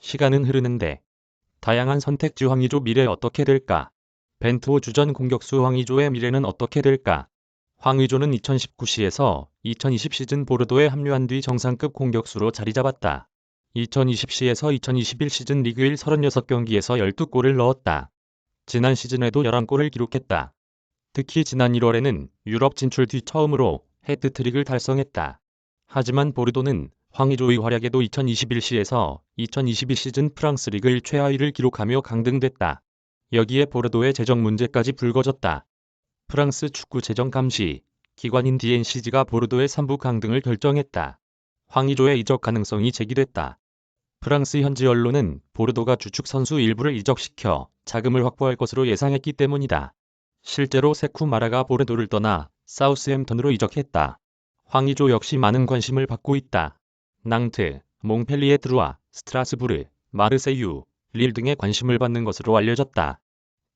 시간은 흐르는데 다양한 선택지 황의조 미래 어떻게 될까? 벤투호 주전 공격수 황의조의 미래는 어떻게 될까? 황의조는 2019 시에서 2020 시즌 보르도에 합류한 뒤 정상급 공격수로 자리 잡았다. 2020 시에서 2021 시즌 리그 1 36경기에서 12골을 넣었다. 지난 시즌에도 11골을 기록했다. 특히 지난 1월에는 유럽 진출 뒤 처음으로 해트트릭을 달성했다. 하지만 보르도는 황의조의 활약에도 2021 시에서 2022 시즌 프랑스 리그 1 최하위를 기록하며 강등됐다. 여기에 보르도의 재정 문제까지 불거졌다. 프랑스 축구 재정 감시 기관인 DNCG가 보르도의 3부 강등을 결정했다. 황의조의 이적 가능성이 제기됐다. 프랑스 현지 언론은 보르도가 주축 선수 일부를 이적시켜 자금을 확보할 것으로 예상했기 때문이다. 실제로 세쿠 마라가 보르도를 떠나 사우스햄턴으로 이적했다. 황의조 역시 많은 관심을 받고 있다. 낭트, 몽펠리에 드루아, 스트라스부르, 마르세유, 릴 등의 관심을 받는 것으로 알려졌다.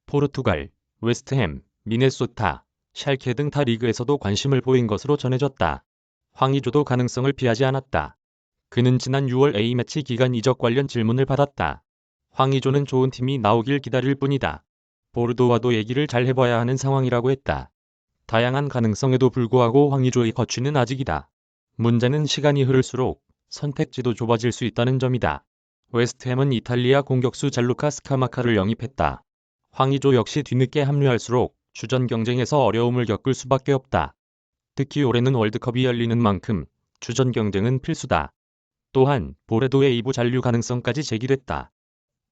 포르투갈, 웨스트햄, 미네소타, 샬케 등 타 리그에서도 관심을 보인 것으로 전해졌다. 황의조도 가능성을 피하지 않았다. 그는 지난 6월 A매치 기간 이적 관련 질문을 받았다. 황의조는 좋은 팀이 나오길 기다릴 뿐이다. 보르도와도 얘기를 잘 해봐야 하는 상황이라고 했다. 다양한 가능성에도 불구하고 황의조의 거취는 아직이다. 문제는 시간이 흐를수록 선택지도 좁아질 수 있다는 점이다. 웨스트햄은 이탈리아 공격수 잘루카 스카마카를 영입했다. 황의조 역시 뒤늦게 합류할수록 주전 경쟁에서 어려움을 겪을 수밖에 없다. 특히 올해는 월드컵이 열리는 만큼 주전 경쟁은 필수다. 또한 보레도의 2부 잔류 가능성까지 제기됐다.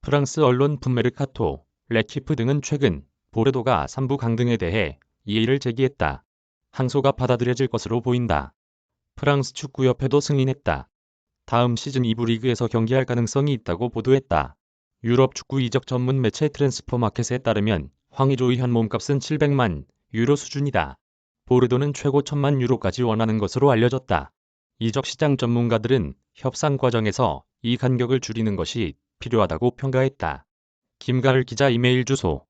프랑스 언론 푼메르카토, 레키프 등은 최근 보레도가 3부 강등에 대해 이의를 제기했다. 항소가 받아들여질 것으로 보인다. 프랑스 축구협회도 승인했다. 다음 시즌 2부 리그에서 경기할 가능성이 있다고 보도했다. 유럽 축구 이적 전문 매체 트랜스퍼 마켓에 따르면 황의조의 현 몸값은 700만 유로 수준이다. 보르도는 최고 1000만 유로까지 원하는 것으로 알려졌다. 이적 시장 전문가들은 협상 과정에서 이 간격을 줄이는 것이 필요하다고 평가했다. 김가을 기자 이메일 주소